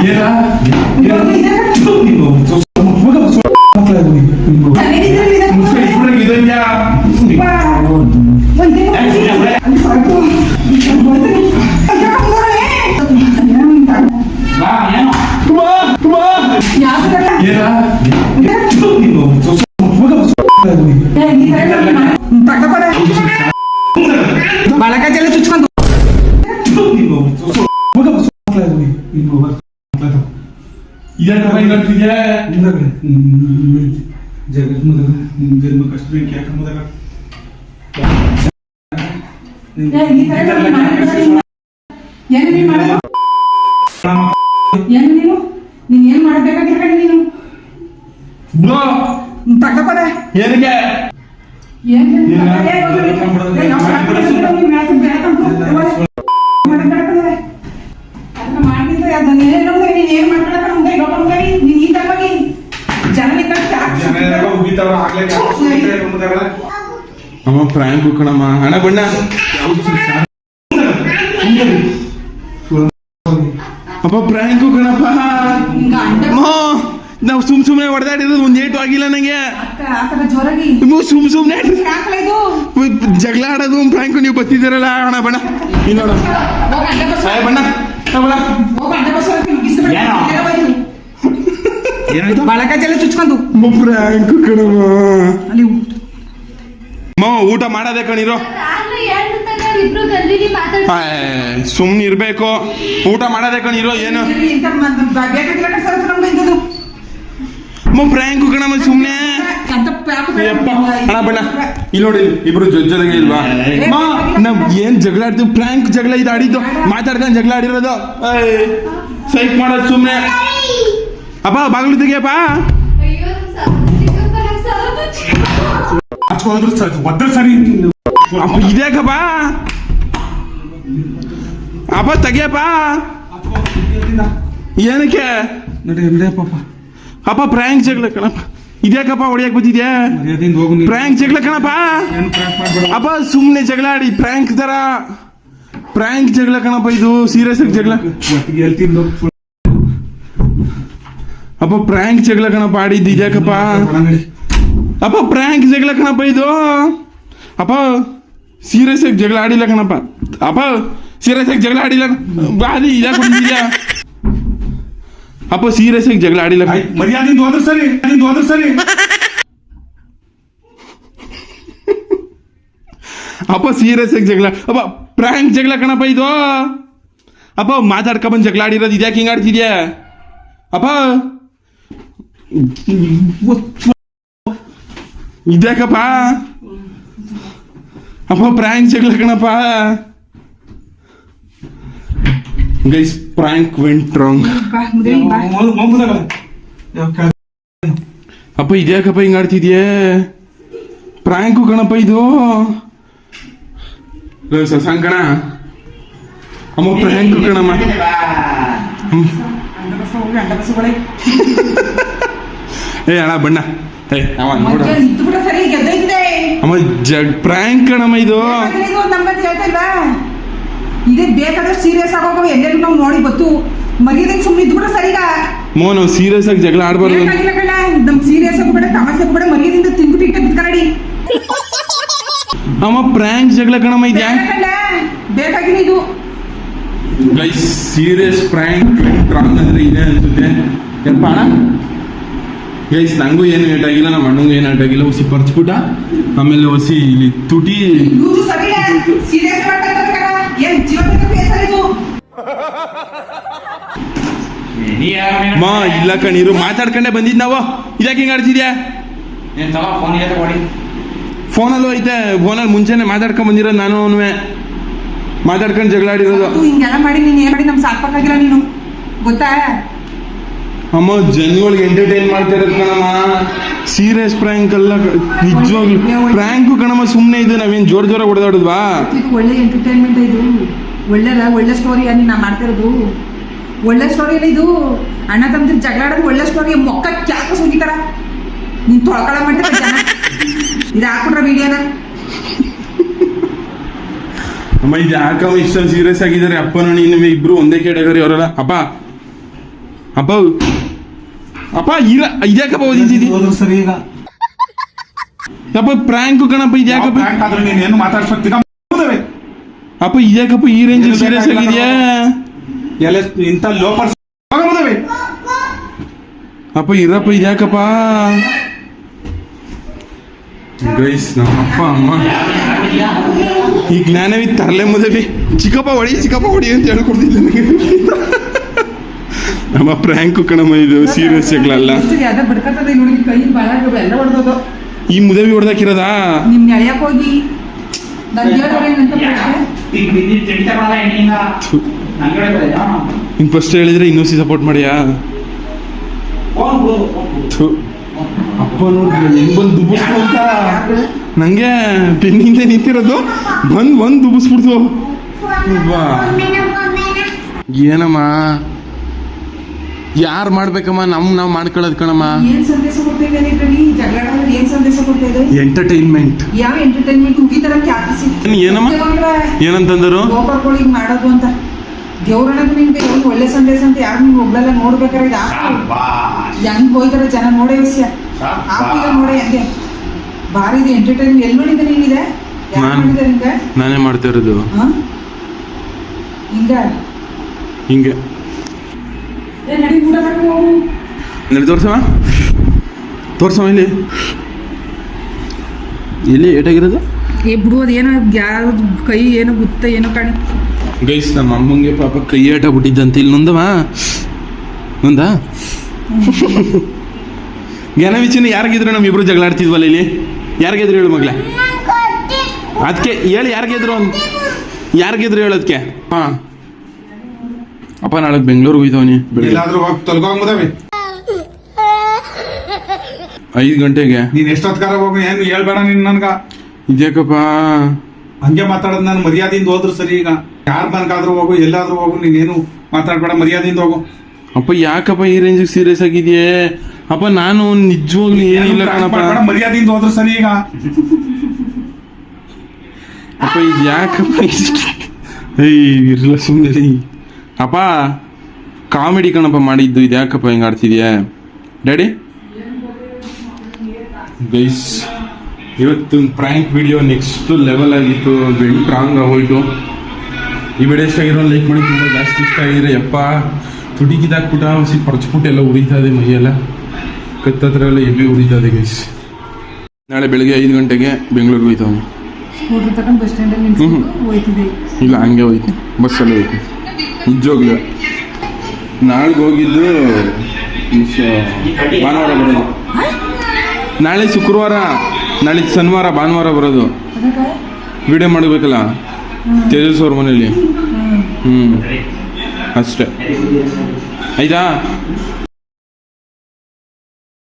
ಏನ ನೀವು ಮಗ ಮಕ್ಕಳಾಗು ಇದೆಲ್ಲ ಕೈ ಮಾಡ್ತಿದ್ಯಾ ಜಗತ್ ಮಗ ಜನ್ಮ ಕಷ್ಟ ಬೆಂಕಿ ಯಾಕೆ ಮಗ ಏನ್ ನೀನ್ ಮಾಡೋದು ಏನು ನೀನು ನೀನ್ ಏನ್ ಮಾಡಬೇಕಾಗಿಲ್ಲ ಕಣೆ ನೀನು ಬ್ರೋ ತಗೋಬೋದ ಏನಕ್ಕೆ ಏನ್ ಇಲ್ಲ, ಮಾಡಿದ್ರೆ ಅದನ್ನ ಏನ್ ನೀನ್ ಏನ್ ಮಾಡ್ಕೊಳಕ ಮುಂದೆ ಲೋಕ ನೀನ್ ಈ ಜನ ಆಗ್ಲೇ ಅಮ್ಮ ಪ್ರಾಂಕ್ ಕಣಮ್ಮ. ಹಣ ಬಣ್ಣ. ಅಪ್ಪ ಪ್ರಾಂಕ್ ಕಣಪ್ಪ. ನಾವು ಸುಮ್ ಸುಮ್ನೆ ಹೊಡೆದಾಡಿರೋದು ಒಂದ್ ಏಟು ಆಗಿಲ್ಲ ನಂಗೆ. ನೀವು ಸುಮ್ ಸುಮ್ನೆ ಜಗಳ ಆಡೋದು ಪ್ರಾಂಕ್ ನೀವು ಬರ್ತಿದ್ದೀರಲ್ಲ ಅಣ್ಣ ಬಣ್ಣ. ಇನ್ನೋಣ ಬಣ್ಣ. ಏನಾಯ್ತು? ಬಳಕಾಜೆಲ್ಲ ಚುಚ್ಕೊಂಡು. ಪ್ರಾಂಕ್ ಕಣಮ್ಮ ಅಲ್ಲಿ ಊಟ. ಮಾಡೋದೇ ಕಣಿರೋ. ಆಗ್ಲೇ ಹೇಳ್ತಿದ್ದಾಗ ಇಬ್ರು ಗಲ್ಲಿಗೆ ಮಾತಾಡ್ತಾರೆ ಆಯ್, ಸುಮ್ನೆ ಇರ್ಬೇಕು ಊಟ ಮಾಡೋದೇ ಕಣಿರೋ ಏನು? ಪ್ರಾಂಕ್ ಕಣಮ್ಮ ಬೇಡ. ಅಣ್ಣ ಬಣ್ಣ. ಇಲ್ಲಿ ನೋಡಿ ಇಬ್ರು ಜೊತೆಗೆ ಇಲ್ವಾ? ನಾವ್ ಏನ್ ಜಗಳ ಆಡ್ತೀವಿ? ಪ್ರ್ಯಾಂಕ್ ಜಗಳ ಇದು ಆಡಿದ್ದು. ಮಾತಾಡ್ಕೊಂಡು ಜಗಳ ಆಡಿರೋದು. ಸೈಕ್ ಮಾಡೋದು ಸುಮ್ನೆ. ಅಪ್ಪ ಬಾಗಿಲು ತೆಗಿಯಪ್ಪ. ಹಚ್ಕೊಂಡ್ರು ಸರಿ ಒದ್ರ ಸರಿ. ಅಪ್ಪ ಇದ್ಯಾಕಪ್ಪ? ಅಪ್ಪ ತೆಗಿಯಪ್ಪ. ಏನಕ್ಕೆ? ನೋಡಿ ನಡಿ ಪಾಪ. ಅಪ್ಪ ಪ್ರ್ಯಾಂಕ್ ಜಗಳ ಕಣಪ್ಪ. ಇದ್ಯಾಕಪ್ಪ ಹೊಡಿಯಕ್ ನೀನು. ಪ್ರ್ಯಾಂಕ್ ಜಗಳ ಕಣಪ್ಪ. ಅಪ್ಪ ಸುಮ್ಮನೆ ಜಗಳ ಆಡಿ ಪ್ರ್ಯಾಂಕ್ ತರ ಪ್ರ್ಯಾಂಕ್ ಜಗಳ ಕಣಪ್ಪ ಇದು ಸೀರಿಯಸ್ ಆಗಿ ಜಗಳ. ಅಪ್ಪ ಪ್ರ್ಯಾಂಕ್ ಜಗಳ ಕಣಪ್ಪ ಆಡಿದ್ದು ಇದ್ಯಾಕಪ್ಪ? ಅಪ್ಪ ಪ್ರ್ಯಾಂಕ್ ಜಗಳ ಕಣಪ್ಪ ಇದು. ಅಪ್ಪ ಸೀರಿಯಸ್ ಆಗಿ ಜಗಳ ಆಡಿಲ್ಲ ಕಣಪ್ಪ. ಅಪ್ಪ ಸೀರಿಯಸ್ ಆಗಿ ಜಗಳ ಆಡಿಲ್ಲ. ಬಾರಿ ಇದ್ಯಾಕೆ ಬಂದಿದ್ಯಾ ಅಪ್ಪ ಸೀರಿಯಸ್ ಆಗಿ ಜಗಳ ಆಡಿಲ್ಲ. ಆಯ್ತು ಮರ್ಯಾದೆಯಿಂದ ಹೋದ್ರ ಸರಿ ಮರ್ಯಾದೆಯಿಂದ ಹೋದ್ರ ಸರಿ. ಅಪ್ಪ ಸೀರಿಯಸ್ ಆಗಿ ಜಗಳ ಅಪ್ಪ ಪ್ರ್ಯಾಂಕ್ ಜಗಳ ಕಣಪ್ಪ ಇದು. ಅಪ್ಪ ಮಾತಾಡ್ಕ ಬಂದು ಜಗಳ ಆಡಿರೋದು ಇದ್ಯಾಕೆ ಹಿಂಗೆ ಆಡ್ತಿದ್ಯಾ? ಅಪ್ಪ. ಇದ್ಯಾಕಪ್ಪ? ಅಪ್ಪ ಪ್ರ್ಯಾಂಕ್ ಜಗಳ ಕಣಪ್ಪ. ಗೈಸ್ ಪ್ರಾಂಕ್ ವೆಂಟ್ ರಾಂಗ್ ಅಪ್ಪ ಇದ್ಯಾಕಪ್ಪ ಹಿಂಗ್ ಆಡ್ತಿದ್ಯೇ? ಪ್ರಾಂಕು ಕಣಪ್ಪ ಇದು. ಸಂಕಣ ಅಮ್ಮ ಪ್ರಾಂಕ್ ಕಣಮ್ಮ. ಏ ಅಣ್ಣ ಬಣ್ಣ. ಏ ಅವ ನೋಡ. ಅಮ್ಮ ಜಗ್ ಪ್ರಾಂಕ್ ಕಣಮ್ಮ ಇದು. ಇದು ಬೇಕಾದಷ್ಟು ಸೀರಿಯಸ್ ಆಗೋಗವ ಎಲ್ಲೆಲ್ಲೂ ನಾವು ನೋಡಿ ಗೊತ್ತು. ಮರ್ಯಾದಕ್ಕೆ ಸುಮ್ಮನೆ ಇದ್ದು ಬಿಟ್ರೆ ಸರಿಗ ಮೋ ನಾವು ಸೀರಿಯಸ್ ಆಗಿ ಜಗಳ ಆಡಬಾರ್ದು ಬೇಕಾಗಿಲ್ಲ ಕಣ ನಮ್ ಸೀರಿಯಸ್ ಆಗ್ಬೇಡ ತಮಾಷೆ ಆಗ್ಬೇಡ ಮರ್ಯಾದಿಂದ ತಿಂದ್ಬಿಟ್ಟು ಇಟ್ಟೆ ಬಿತ್ಕರಡಿ ಅಮ್ಮ ಪ್ರ್ಯಾಂಕ್ ಜಗಳ ಕಣಮ್ಮ ಇದ್ಯಾ? ಬೇಕಾಗಿಲ್ಲ ಇದು. ಗೈಸ್ ಸೀರಿಯಸ್ ಪ್ರ್ಯಾಂಕ್ ರಾಂಗ್ ಅಂದ್ರೆ ಇದೆ ಅನ್ಸುತ್ತೆ. ಏನಪ್ಪ ಅಣ್ಣ? ಗೈಸ್ ನಂಗೂ ಏನು ಏಟ್ ಆಗಿಲ್ಲ ನಮ್ಮ ಅಣ್ಣಂಗೂ ಏನು ಏಟ್ ಆಗಿಲ್ಲ ಹೊಸಿ ಪರ್ಚ್ಬಿಟ್ಟ ಆಮೇಲೆ ಹುಸಿ ಇಲ್ಲಿ ತುಟಿ ಸರಿಲ್ಲ ಸೀರಿಯಸ್ ಏನ್ ಜೀವನದ ಬೇಸರ ಇದು ಮಾ ಇಲ್ಲ ಕಣೀರು ಮಾತಾಡ್ಕೊಂಡೆ ಬಂದಿದ್ ನಾವು. ಇದಕ್ಕೆ ಹಿಂಗೆ ಆಡ್ತಿದ್ಯಾ? ತಗೋ ಫೋನ್ ಇದೆ ಐತೆ ಫೋನಲ್ಲೂ ಐತೆ ಫೋನಲ್ಲಿ ಮುಂಚೆನೆ ಮಾತಾಡ್ಕೊಂಡ್ ಬಂದಿರೋದು ನಾನು ಅವನುವೆ. ಮಾತಾಡ್ಕೊಂಡು ಜಗಳ ಆಡಿರೋದು. ಅದು ಹಿಂಗೆಲ್ಲ ಮಾಡಿ ನೀನ್ ಏನ್ ಮಾಡಿ ನಮ್ ಸಾಕ್ಬೇಕಾಗಿಲ್ಲ ನೀನು. ಗೊತ್ತಾ? ಅಮ್ಮ ಜನಗಳಿಗೆ ಎಂಟರ್ಟೈನ್ ಮಾಡ್ತಿರೋದು ಕಣಮ್ಮ. ಸೀರಿಯಸ್ ಪ್ರ್ಯಾಂಕ್ ಅಲ್ಲ ನಿಜವಾಗ್ಲು ಪ್ರ್ಯಾಂಕು ಕಣಮ್ಮ ಸುಮ್ಮನೆ ಇದು ನಾವೇನು ಜೋರ್ ಜೋರ ಹೊಡೆದಾಡಿದ್ವಾ ಒಳ್ಳೆ ಎಂಟರ್ಟೈನ್ಮೆಂಟ್ ಇದು. ಒಳ್ಳೆ ಒಳ್ಳೆ ಸ್ಟೋರಿ ನಾ ಮಾಡ್ತಿರೋದು ಒಳ್ಳೆ ಸ್ಟೋರಿ ಅಲ್ಲ ಇದು. ಅಣ್ಣ ತಮ್ಮದಿರ್ ಜಗಳ ಆಡೋದು ಒಳ್ಳೆ ಸ್ಟೋರಿ ಮೊಕ್ಕ ಕ್ಯಾಕ ಸುಗಿತಾರ ನೀನ್ ತೊಳ್ಕೊಳ ಮಾಡ್ತಾರ ಇದು ಹಾಕ್ಬಿಟ್ರ ವಿಡಿಯೋನ ಅಮ್ಮ ಇದು ಯಾಕಮ್ಮ ಇಷ್ಟೊಂದು ಸೀರಿಯಸ್ ಆಗಿದ್ದಾರೆ? ಅಪ್ಪನ ನೀನು ಇಬ್ರು ಒಂದೇ ಕೇಟಗರಿ ಅವರಲ್ಲ. ಅಪ್ಪ ಅಪ್ಪ ಅಪ್ಪ ಇರ ಇದ್ಯಾಕಪ್ಪ ಓದಿದ್ದೀವಿ ಹೋದ್ರು ಸರಿ ಈಗ ಅಪ್ಪ ಪ್ರಾಂಕ್ ಕಣಪ್ಪ ಇದ್ಯಾಕಪ್ಪ ಆದ್ರೆ ನೀನು ಏನು ಮಾತಾಡ್ಸಕ್ತಿಗ ಅಪ್ಪ ಇದ್ಯಾಕಪ್ಪ ಈ ರೇಂಜ್ ಸೀರಿಯಸ್ ಆಗಿದ್ಯಾ ಎಲ್ಲ ಇಂಥ ಹೋಗಬಹುದವೆ ಅಪ್ಪ ಇರಪ್ಪ ಇದ್ಯಾಕಪ್ಪ ಗೈಸ್ ನಮ್ಮ ಅಪ್ಪ ಅಮ್ಮ ಈ ಜ್ಞಾನವಿ ತರಲೆ ಮುದವಿ ಚಿಕ್ಕಪ್ಪ ಹೊಡಿ ಚಿಕ್ಕಪ್ಪ ಹೊಡಿ ಅಂತ ಹೇಳ್ಕೊಡ್ತಿದ್ದೆ ನನಗೆ ನಮ್ಮ ಪ್ರ್ಯಾಂಕು ಕಣಮ್ಮ, ಇದು ಸೀರಿಯಸ್ ಹೊಡೆದೋದು ಈ ಮುದವಿ ಹೊಡೆದಾಕಿರೋದಾ? ನಾನು ಫಸ್ಟ್ ಹೇಳಿದ್ರೆ ಇನ್ನೂ ಸಪೋರ್ಟ್ ಮಾಡಿಯಾ. ಅಪ್ಪ ನೋಡ್ರಿ ಬಂದು ದುಬ್ಬಿಸ್ತು ಅಂತ ನಂಗೆ ಬೆನ್ನಿಂದ ನಿಂತಿರೋದು. ಬಂದ್ ಬಂದ್ ದುಬ್ಬಿಸ್ಬಿಡ್ತು. ಏನಮ್ಮ? ಯಾರು ಮಾಡ್ಬೇಕಮ್ಮ? ನಮ್ ನಾವ್ ಮಾಡ್ಕೊಳ್ಳೋದ್ ಕಣಮ್ಮ. ಏನ್ ಸಂದೇಶ ಕೊಡ್ತಾ ಇದ್ದಾರೆ ಜಗಳ ಏನ್ ಸಂದೇಶ ಕೊಡ್ತಾ ಎಂಟರ್ಟೈನ್ಮೆಂಟ್ ಯಾವ ಎಂಟರ್ಟೈನ್ಮೆಂಟ್ ಉಗಿತಾರ ಕ್ಯಾಪಿಸಿ ಏನಮ್ಮ? ಏನಂತಂದರು? ಗೋಪಾಲ್ಗಳು ಹಿಂಗ್ ಮಾಡೋದು ಅಂತ. ದೇವ್ರಣ್ಣಗ್ ನಿಮ್ಗೆ ಹೆಂಗ್ ಒಳ್ಳೆ ಸಂದೇಶ ಅಂತ ಯಾರು ನಿಮ್ಗೆ ಒಬ್ಳೆಲ್ಲ ನೋಡ್ಬೇಕಾರೆ. ಹೆಂಗ್ ಹೋಯ್ತಾರ ಜನ ನೋಡೇ ವಿಷಯ. ಹಾಕಿದ ನೋಡೇ ಹಂಗೆ. ಭಾರಿ ಇದೆ ಎಂಟರ್ಟೈನ್ಮೆಂಟ್ ಎಲ್ಲಿ ನೋಡಿದ ನೀನಿದೆ ಯಾರು ನಾನ್- ನಾನೇ ಮಾಡ್ತಾ ಇರೋದು. ಹಾ? ಹಿಂಗ? ಹಿಂಗೆ. ನಡಿ ತೋರ್ಸವ ತೋರ್ಸವ ಇಲ್ಲಿ. ಎಲ್ಲಿ ಏಟಾಗಿರೋದು? ಏ ಬಿಡು ಏನೋ ಯಾರು ಕೈ ಏನೋ ಗುತ್ತ ಏನೋ ಕಾಣಿ. ಗೈಸ್ ನಮ್ಮ ಅಮ್ಮಂಗೆ ಪಾಪ ಕೈ ಆಟ ಬಿಟ್ಟಿದ್ದಂತ. ಇಲ್ಲಿ ನೊಂದವ ನೊಂದ? ಜ್ಞಾನ ವಿಚಿನ ಯಾರಿಗಿದ್ರು ನಮ್ಮ ಇಬ್ರು ಜಗಳ ಆಡ್ತಿದ್ವಲ್ಲ ಇಲ್ಲಿ? ಯಾರಿಗೆದ್ರು ಹೇಳು ಮಗ್ಲ. ಅದಕ್ಕೆ ಹೇಳಿ ಯಾರಿಗೆದ್ರು ಅಂತ ಯಾರಿಗೆದ್ರು ಹೇಳೋದಕ್ಕೆ ಹಾ. ಅಪ್ಪ ನಾಳೆ ಬೆಂಗಳೂರಿಗೆ ಹೋಯ್ತವನಿ. ಎಲ್ಲಾದ್ರೂ ಹೋಗಿ ಐದು ಗಂಟೆಗೆ. ನೀನ್ ಎಷ್ಟೊತ್ಕಾರ ಹೋಗು ಏನು ಹೇಳ್ಬೇಡ ನೀನ್ ನನ್ಗ. ಇದ್ಯಾಕಪ್ಪ? ಹಂಗೆ ಮಾತಾಡೋದ್ ನಾನು ಮರ್ಯಾದೆಯಿಂದ ಹೋದ್ರು ಸರಿ ಈಗ. ಯಾರ್ ಮನ್ಕಾದ್ರೂ ಹೋಗು ಎಲ್ಲಾದ್ರೂ ಹೋಗು ನೀನೇನು ಮಾತಾಡ್ಬೇಡ ಮರ್ಯಾದೆಯಿಂದ ಹೋಗು. ಅಪ್ಪ ಯಾಕಪ್ಪ ಈ ರೇಂಜಿಗೆ ಸೀರಿಯಸ್ ಆಗಿದೆಯೇ? ಅಪ್ಪ ನಾನು ನಿಜವಾಗ್ಲೂ ಏನಿಲ್ಲ ಮರ್ಯಾದಿಂದ ಕಣಪ್ಪ. ಮರ್ಯಾದೆಯಿಂದ ಹೋದ್ರು ಸರಿ ಈಗ. ಅಪ್ಪ ಇದು ಯಾಕಪ್ಪ ಇಷ್ಟು ಏಯ್ ಇರಲ್ಲ ಸುಮ್ಮನೆ ಅಪ್ಪ ಕಾಮಿಡಿ ಕಣಪ್ಪ ಮಾಡಿದ್ದು ಇದು ಯಾಕಪ್ಪ ಹಿಂಗೆ ಆಡ್ತಿದ್ಯಾ? ಡ್ಯಾಡಿ ಗೈಸ್ ಇವತ್ತು ಪ್ರ್ಯಾಂಕ್ ವಿಡಿಯೋ ನೆಕ್ಸ್ಟ್ ಲೆವೆಲ್ ಆಗಿತ್ತು ಬೆಂಡ್ ಸ್ಟ್ರಾಂಗ್ ಆಗೋಯ್ತು ಈ ವಿಡಿಯೋ ಇಷ್ಟ ಆಗಿರೋ ಲೈಕ್ ಮಾಡಿ ತುಂಬ ಜಾಸ್ತಿ ಇಷ್ಟ ಆಗಿದ್ರೆ ಯಪ್ಪ ತುಟಿಗಿದಾಕ್ಬಿಟ್ಟ ಸಿ ಪರ್ಚ್ಬಿಟ್ಟು ಎಲ್ಲ ಉರಿತಾ ಇದೆ ಮೈಯೆಲ್ಲ ಕತ್ತತ್ರ ಎಲ್ಲ ಎಲ್ಲಿ ಉರಿತಾ ಇದೆ ಗೈಸ್ ನಾಳೆ ಬೆಳಗ್ಗೆ ಐದು ಗಂಟೆಗೆ ಬೆಂಗಳೂರಿಗೆ ಹೋಯ್ತವನು ಸ್ಕೂಟ್ರ್ ತಗೊಂಡು ಬಸ್ ಸ್ಟ್ಯಾಂಡಲ್ಲಿ ನಿಲ್ಸ್ಬಿಟ್ಟು ಹೋಯ್ತಿದ್ದೆ. ಇಲ್ಲ ಹಂಗೆ ಹೋಯ್ತು. ಬಸ್ಸಲ್ಲಿ ಹೋಯ್ತು. ನಿಜವಾಗ್ಲು ನಾಳೆಗೆ ಹೋಗಿದ್ದು ಭಾನುವಾರ ಬರೋದು. ನಾಳೆ ಶುಕ್ರವಾರ ನಾಳೆ ಶನಿವಾರ ಭಾನುವಾರ ಬರೋದು. ವಿಡಿಯೋ ಮಾಡಬೇಕಲ್ಲ? ತೇಜಸ್ ಅವ್ರ ಮನೇಲಿ. ಹ್ಞೂ ಹ್ಞೂ ಅಷ್ಟೇ. ಆಯ್ತಾ?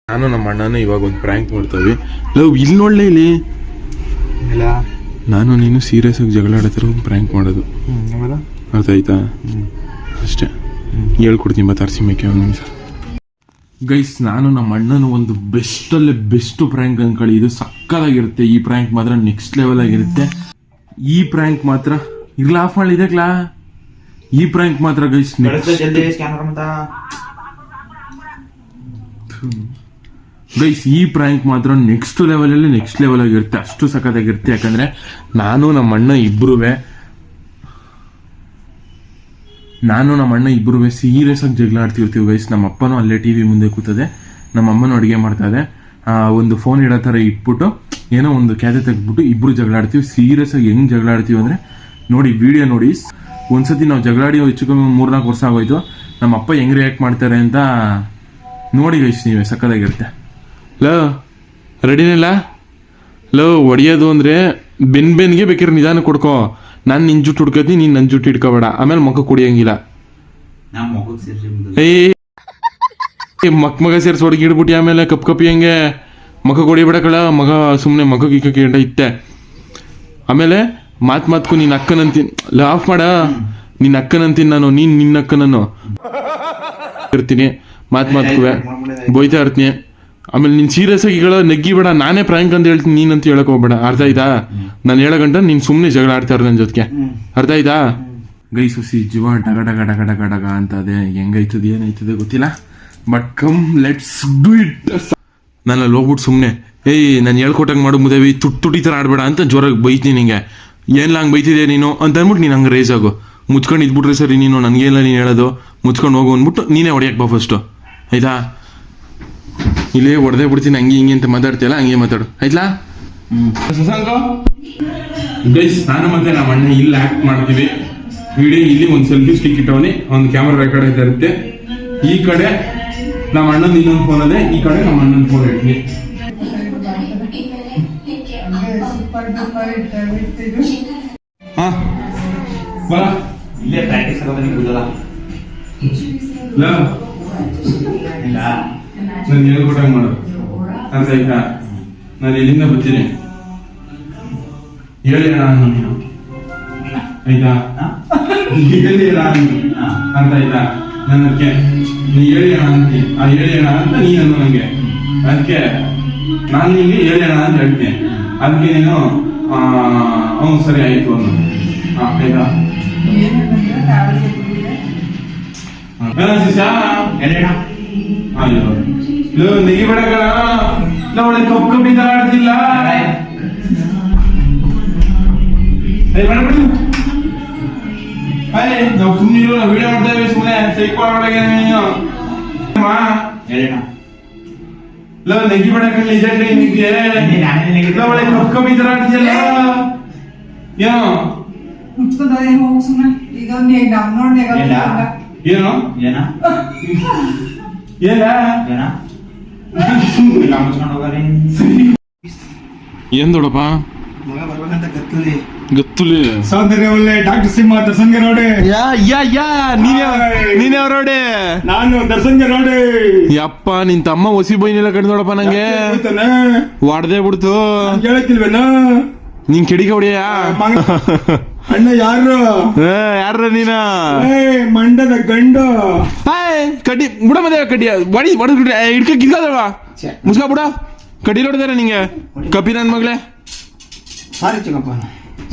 ನಾನು ನಮ್ಮ ಅಣ್ಣನ ಇವಾಗ ಒಂದು ಪ್ರ್ಯಾಂಕ್ ಮಾಡ್ತಾವಿ ಲವ್ ಇಲ್ಲಿ ನೋಡ್ಲೇ ಇಲ್ಲಿ? ನಾನು ನೀನು ಸೀರಿಯಸ್ ಆಗಿ ಜಗಳ ಆಡತ್ತಿರೋ ಒಂದು ಪ್ರ್ಯಾಂಕ್ ಮಾಡೋದು. ಅರ್ಥ ಆಯ್ತಾ ಅಷ್ಟೇ. ಹೇಳ್ಕೊಡ್ತೀನಿ ಮೇಕೆ ಒಂದು ನಿಮಿಷ. ಗೈಸ್ ನಾನು ನಮ್ಮ ಅಣ್ಣನ ಒಂದು ಬೆಸ್ಟಲ್ಲೇ ಬೆಸ್ಟ್ ಪ್ರ್ಯಾಂಕ್ ಅನ್ಕೊಳ್ಳಿ ಇದು ಸಕ್ಕದಾಗಿರುತ್ತೆ. ಈ ಪ್ರ್ಯಾಂಕ್ ಮಾತ್ರ ನೆಕ್ಸ್ಟ್ ಲೆವೆಲ್ ಆಗಿರುತ್ತೆ. ಈ ಪ್ರ್ಯಾಂಕ್ ಮಾತ್ರ ಇರ್ಲಾ ಆಫ್ ಮಾಡಿದಕ್ಲಾ ಈ ಪ್ರ್ಯಾಂಕ್ ಮಾತ್ರ ಗೈಸ್ ಗೈಸ್ ಈ ಪ್ರ್ಯಾಂಕ್ ಮಾತ್ರ ನೆಕ್ಸ್ಟ್ ಲೆವೆಲಲ್ಲಿ ನೆಕ್ಸ್ಟ್ ಲೆವೆಲ್ ಆಗಿರುತ್ತೆ. ಅಷ್ಟು ಸಖತ್ತಾಗಿರುತ್ತೆ ಯಾಕಂದ್ರೆ ನಾನು ನಮ್ಮ ಅಣ್ಣ ಇಬ್ರುವೆ ನಾನು ನಮ್ಮ ಅಣ್ಣ ಇಬ್ಬರು ಸೀರಿಯಸ್ ಆಗಿ ಜಗಳ ಆಡ್ತಿರ್ತೀವಿ ಗೈಸ್ ನಮ್ಮ ಅಪ್ಪನೂ ಅಲ್ಲೇ ಟಿವಿ ಮುಂದೆ ಕೂತದೆ. ನಮ್ಮ ಅಮ್ಮನೂ ಅಡುಗೆ ಮಾಡ್ತಾ ಇದೆ. ಒಂದು ಫೋನ್ ಇಡೋ ಥರ ಇಟ್ಬಿಟ್ಟು ಏನೋ ಒಂದು ಕ್ಯಾತೆ ತೆಗೆದ್ಬಿಟ್ಟು ಇಬ್ಬರು ಜಗಳ ಆಡ್ತೀವಿ. ಸೀರಿಯಸ್ ಆಗಿ ಹೆಂಗ್ ಜಗಳ ಆಡ್ತೀವಿ ಅಂದ್ರೆ ನೋಡಿ ವಿಡಿಯೋ ನೋಡಿ. ಒಂದ್ಸತಿ ನಾವು ಜಗಳಾಡಿ ಹೆಚ್ಚು ಕಮ್ಮಿ ಮೂರ್ನಾಲ್ಕು ವರ್ಷ ಆಗೋಯ್ತು. ನಮ್ಮ ಅಪ್ಪ ಹೆಂಗ್ ರಿಯಾಕ್ಟ್ ಮಾಡ್ತಾರೆ ಅಂತ ನೋಡಿ ಗೈಸ್ ನೀವೇ ಸಕ್ಕದಾಗಿರುತ್ತೆ ಲೋ ರೆಡಿನಿಲ್ಲ ಲೋ ಹೊಡಿಯೋದು ಅಂದರೆ ಬೆನ್ ಬೆನ್ಗೆ ಬೇಕಿರೋ ನಿಧಾನ ಕೊಡ್ಕೋ. ನಾನು ನಿನ್ ಜುಟ್ಟು ಹುಡ್ಕೋತೀನಿ ನೀನು ನನ್ನ ಜುಟ್ಟು ಇಟ್ಕೋಬೇಡ ಆಮೇಲೆ ಮಗ ಕುಡಿಯಂಗಿಲ್ಲ. ಏ, ಮಕ್ ಮಗ ಸೇರಿಸಿ ಹೊಡ್ಗಿ ಹಿಡ್ಬಿಟ್ಟು ಆಮೇಲೆ ಕಪ್ ಕಪ್ಪಿ ಹಂಗೆ? ಮಗ ಕುಡಿಬೇಡ ಕಳ ಮಗ ಸುಮ್ಮನೆ ಮಗ ಗಿಕ್ಕ ಕೇಂಡ ಇತ್ತೆ ಆಮೇಲೆ ಮಾತ್ ಮಾತ್ಕು ನೀನ್ ಅಕ್ಕನಂತೀನಿ. ಲಾಫ್ ಮಾಡ. ನಿನ್ನ ಅಕ್ಕನಂತೀನಿ ನಾನು ನೀನ್ ನಿನ್ನ ಅಕ್ಕನನ್ನು. ಇರ್ತೀನಿ. ಮಾತ್ ಮಾತ್ಕುವೆ. ಬೋಯ್ತಾ ಇರ್ತೀನಿ. ಆಮೇಲೆ ನೀನ್ ಸೀರಿಯಸ್ ಆಗಿ ಹೇಳೋ ನೆಗ್ಗಿ ಬೇಡ ನಾನೇ ಪ್ರ್ಯಾಂಕ್ ಅಂತ ಹೇಳ್ತೀನಿ ನೀನಂತ ಹೇಳಕ್ ಹೋಗ್ಬೇಡ. ಅರ್ಧ ಆಯ್ತಾ? ನಾನು ಹೇಳೋ ಗಂಟ ನೀನ್ ಸುಮ್ಮನೆ ಜಗಳ ಆಡ್ತಾ ಇರೋ ನನ್ನ ಜೊತೆಗೆ. ಅರ್ಧ ಆಯ್ತಾ? ಗೈ ಸುಸಿ ಜೀವ ಡಗ ಡಗ ಡಗ ಡಗ ಡಗ ಅಂತ ಅದೇ ಹೆಂಗೈತದೆ ಏನಾಯ್ತದೆ ಗೊತ್ತಿಲ್ಲ. But come let's do it ನಾನು ಅಲ್ಲಿ ಹೋಗ್ಬಿಟ್ಟು ಸುಮ್ಮನೆ ಏಯ್ ನಾನು ಹೇಳ್ಕೊಟ್ಟಂಗೆ ಮಾಡು ಮುದೇವಿ ತುಟ್ ತುಟಿ ಥರ ಆಡಬೇಡ ಅಂತ ಜೋರಾಗಿ ಬೈತೀನಿ ನಿಂಗೆ. ಏನಿಲ್ಲ ಹಂಗೆ ಬೈತಿದ್ಯಾ ನೀನು? ಅಂತ ಅಂದ್ಬಿಟ್ಟು ನೀನು ಹಂಗೆ ರೇಸ್ ಆಗು. ಮುಚ್ಕೊಂಡು ಇದ್ಬಿಟ್ರೆ ಸರಿ ನೀನು ನನಗೇನಿಲ್ಲ ನೀನು ಹೇಳೋದು? ಮುಚ್ಕೊಂಡು ಹೋಗು ಅಂದ್ಬಿಟ್ಟು ನೀನೇ ಹೊಡಿಯಕ್ಕೆ ಬಾ ಫಸ್ಟು ಆಯ್ತಾ? ಇಲ್ಲೇ ಹೊಡೆದೇ ಬಿಡ್ತೀನಿ ಹಂಗೆ ಹಿಂಗೆ ಅಂತ ಮಾತಾಡ್ತೀಯಲ್ಲ ಹಂಗೆ ಮಾತಾಡು. ಆಯ್ತಾ ಶಶಾಂಕ ಗೈಸ್ ನಾನು ಮತ್ತೆ ನಮ್ಮ ಅಣ್ಣ ಇಲ್ಲಿ ಆಕ್ಟ್ ಮಾಡ್ತೀವಿ. ವಿಡಿಯೋ ಇಲ್ಲಿ ಒಂದು ಸೆಲ್ಫಿ ಸ್ಟಿಕ್ ಇಟ್ಟವನಿ ಒಂದು ಕ್ಯಾಮ್ರಾ ರೆಕಾರ್ಡ್ ಆಯ್ತಾ ಇರುತ್ತೆ. ಈ ಕಡೆ ನಮ್ಮ ಅಣ್ಣನ ಇನ್ನೊಂದು ಫೋನ್ ಅದೇ ಈ ಕಡೆ ನಮ್ಮ ಅಣ್ಣನ ಫೋನ್ ಇಡ್ತೀನಿ ಹಾ. ಬಾ. ಇಲ್ಲೇ ಪ್ರಾಕ್ಟೀಸ್ ಆಗೋದು ಬಿಡಲ್ಲ ಲಾ ಇಲ್ಲ. ನಾನು ಹೇಳ್ಕೊಟ್ಟಂಗೆ ಮಾಡು ಅಂತ ಆಯ್ತಾ ನಾನು ಇಲ್ಲಿಂದ ಬರ್ತೀನಿ? ಹೇಳಿ ಅಣ್ಣ ಅನ್ನು ನೀನು. ಆಯ್ತಾ? ಹೇಳಿ ನಾನು. ಅಂತ ಆಯ್ತಾ ನಾನು ಅದಕ್ಕೆ ನೀ ಹೇಳಿ ಅಣ್ಣ ಆ ಹೇಳಿ ಅಂತ ನೀನು ಅನ್ನು ನನಗೆ ಅದಕ್ಕೆ ನಾನು ನಿಮಗೆ ಹೇಳಿ ಅಣ್ಣ ಅಂತ ಹೇಳ್ತೀನಿ. ಅದಕ್ಕೆ ನೀನು ಆ, ಹ್ಞೂ ಸರಿ ಆಯ್ತು ಅನ್ನು. ಹಾಂ. ಆಯ್ತಾ ಶಿಷ್ಯ? ಎಲೆಣ ಅಯ್ಯೋ. ಲೋ ನೆಗಿಬೇಡ ಕಣ ನಾವು ಒಳ್ಳೆ ಕಪ್ಪು ಕಪ್ಪಿ ತರ ಆಡ್ತಿಲ್ಲ ಅಯ್ಯ ನಾವು ಸುಮ್ಮನೆ ಇರೋ ನಾವು ವಿಡಿಯೋ ಮಾಡ್ತಾ ಇದ್ದೀವಿ ಸುಮ್ಮನೆ ಸೈಕ್ ಒಳಗೆ ನೀನು. ಎಲೆಣ ಲೋ ನೆಗಿಬೇಡ ಕಣ ನಿಜ ನಿಮಗೆ ನಾನೇ ನೆಗಿತೀನಿ. ನಾವು ಒಳ್ಳೆ ಕಪ್ಪು ಕಪ್ಪಿ ತರ ಆಡ್ತಿಲ್ಲ ಏನೋ? ಮುಚ್ಕೊಂಡು ಸುಮ್ಮನೆ ನೋಡಿ ಏನ? ಏನ ಏನ? ಇಲ್ಲ ಮುಚ್ಕೊಂಡು ಹೋಗಲಿ ಏನ್ ದೊಡಪ್ಪ ಮಗ ಬರ್ಬೇಕಂತ ಗತ್ತುಲಿ ಗೊತ್ತುಲಿ ಸೌಂದರ್ಯ ಒಳ್ಳೆ ಡಾಕ್ಟರ್ ಸಿಂಹ ದರ್ಶನ್ಗೆ ನೋಡಿ ಯಾ ಯಾ ಯಾ ನೀನೇ ನೀನೇ ಅವರೋಡೆ ನಾನು ದರ್ಶನ್ಗೆ ನೋಡಿ ಯಪ್ಪ ನಿನ್ ತಮ್ಮ ಒಸಿ ಬೈನೆಲ್ಲ ಕಡೆ ನೋಡಪ್ಪ ನಂಗೆ. ಹೊಡೆದೇ ಬಿಡ್ತು. ಹೇಳಕ್ಕಿಲ್ವೇನ ನೀನ್ ಕೆಡಿಗೆ ಹೊಡಿಯ ಅಣ್ಣ ಯಾರು ಯಾರ ನೀನ ಏ ಮಂಡದ ಗಂಡು ಹಾಯ್ ಕಡ್ಡಿ ಬುಡ ಮದ ಕಡ್ಡಿ ಬಡಿ ಬಡ ಹಿಡ್ಕ ಕಿತ್ಕೋದವ ಮುಸ್ಕ ಬುಡ ಕಡ್ಡಿ ನೋಡಿದಾರೆ ನಿಂಗೆ ಕಪಿ ನನ್ ಮಗ್ಳೆ ಸಾರಿ ಚಿಕ್ಕಪ್ಪ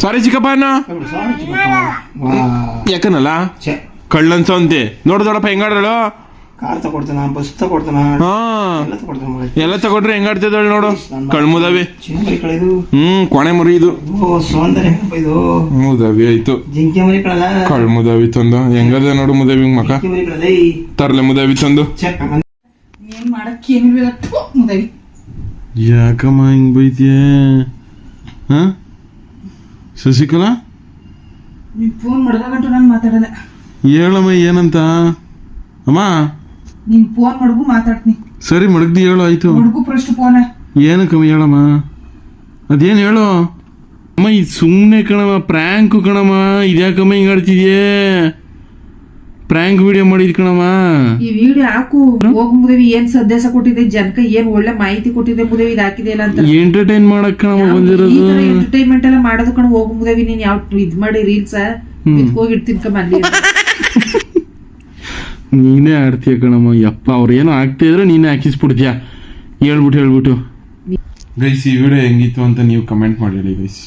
ಸಾರಿ ಚಿಕ್ಕಪ್ಪ ಅನ್ನ ಸಾರಿ ಚಿಕ್ಕಪ್ಪ ವಾ ಯಾಕನಲ್ಲ ಛೆ ಕಳ್ಳನ್ಸ ಅಂತೆ ನೋಡು ದೊಡಪ್ಪ ಹೆಂಗಾಡಳು ಕಾರ್ ತಗೊಡ್ತಾನ ಬಸ್ ತಗೊಡ್ತಾನ ಹಾ. ಎಲ್ಲ ತಗೊಡ್ತಾನ ಮಗ ಎಲ್ಲ ತಗೊಂಡ್ರೆ ಹೆಂಗಾಡ್ತಿದ್ದಾಳೆ ನೋಡು. ಕಳ್ಮುದವಿ ಚಿನ್ನ ಮರಿ ಕಳೆದು ಹ್ಮ್ ಕೊನೆ ಮುರಿ ಇದು. ಓ ಸೌಂದರ್ಯ ಇದು. ಮುದವಿ ಆಯ್ತು. ಜಿಂಕೆ ಮರಿ ಕಳಲ್ಲ ಕಳ್ಮುದವಿ ತಂದು. ಹೆಂಗದ ನೋಡು ಮುದವಿ ಮಕ. ಜಿಂಕೆ ಮರಿ ಕಳದೆ ತರ್ಲೆ ಮುದವಿ ತಂದು. ಛೆ ಹಂಗಂತ ಏನ್ ಮಾಡಕ್ ಏನಿಲ್ಲ ಮುದವಿ. ಯಾಕಮ್ಮ ಹಿಂಗ್ ಬೈತಿಯ? ಹ? ಶಶಿಕಲಾ? ನೀನ್ ಫೋನ್ ನಾನು ಮಾತಾಡಲ್ಲ. ಹೇಳಮ್ಮ ಏನಂತ? ಅಮ್ಮ? ನೀನ್ ಫೋನ್ ಮಡ್ಗು ಮಾತಾಡ್ತೀನಿ. ಸರಿ ಮಡಗ್ದಿ ಹೇಳು ಆಯ್ತು. ಮಡ್ಗು ಪ್ರಶ್ನೆ ಫೋನ. ಕಮ್ಮಿ ಹೇಳಮ್ಮ? ಅದೇನು ಹೇಳು? ಅಮ್ಮ ಇದು ಸುಮ್ಮನೆ ಕಣಮ್ಮ ಪ್ರ್ಯಾಂಕು ಕಣಮ್ಮ ಇದ್ಯಾಕಮ್ಮ ಹಿಂಗ್ ಆಡ್ತಿದ್ಯೇ? ಪ್ರ್ಯಾಂಕ್ ವಿಡಿಯೋ ಮಾಡಿದ್ ಕಣಮ್ಮ. ಈ ವಿಡಿಯೋ ಹಾಕು. ಹೋಗು ಮುದೇವಿ ಏನ್ ಸಂದೇಶ ಕೊಟ್ಟಿದೆ ಜನಕ ಏನ್ ಒಳ್ಳೆ ಮಾಹಿತಿ ಕೊಟ್ಟಿದೆ ಮುದೇವಿ? ಇದು ಹಾಕಿದೆ ಇಲ್ಲ ಅಂತ. ಎಂಟರ್ಟೈನ್ ಮಾಡಕ್ ಕಣಮ್ಮ ಬಂದಿರೋದು. ಎಂಟರ್ಟೈನ್ಮೆಂಟ್ ಎಲ್ಲ ಮಾಡೋದು ಕಣ ಹೋಗು ಮುದೇವಿ. ನೀನ್ ಯಾವ ಇದ್ ಮಾಡಿ ರೀಲ್ಸ್ ಹೋಗಿ ಇಡ್ತೀನಿ ಅಲ್ಲಿ. ನೀನೇ ಆಡ್ತೀಯ ಕಣಮ್ಮ, ಯಪ್ಪ ಅವ್ರು ಏನೋ ಆಗ್ತಾ ಇದ್ರೆ ನೀನೇ ಹಾಕಿಸ್ಬಿಡ್ತೀಯ. ಹೇಳ್ಬಿಟ್ಟು ಹೇಳ್ಬಿಟ್ಟು. ಗೈಸ್ ಈ ವಿಡಿಯೋ ಹೆಂಗಿತ್ತು ಅಂತ ನೀವು ಕಮೆಂಟ್ ಮಾಡಿ ಗೈಸ್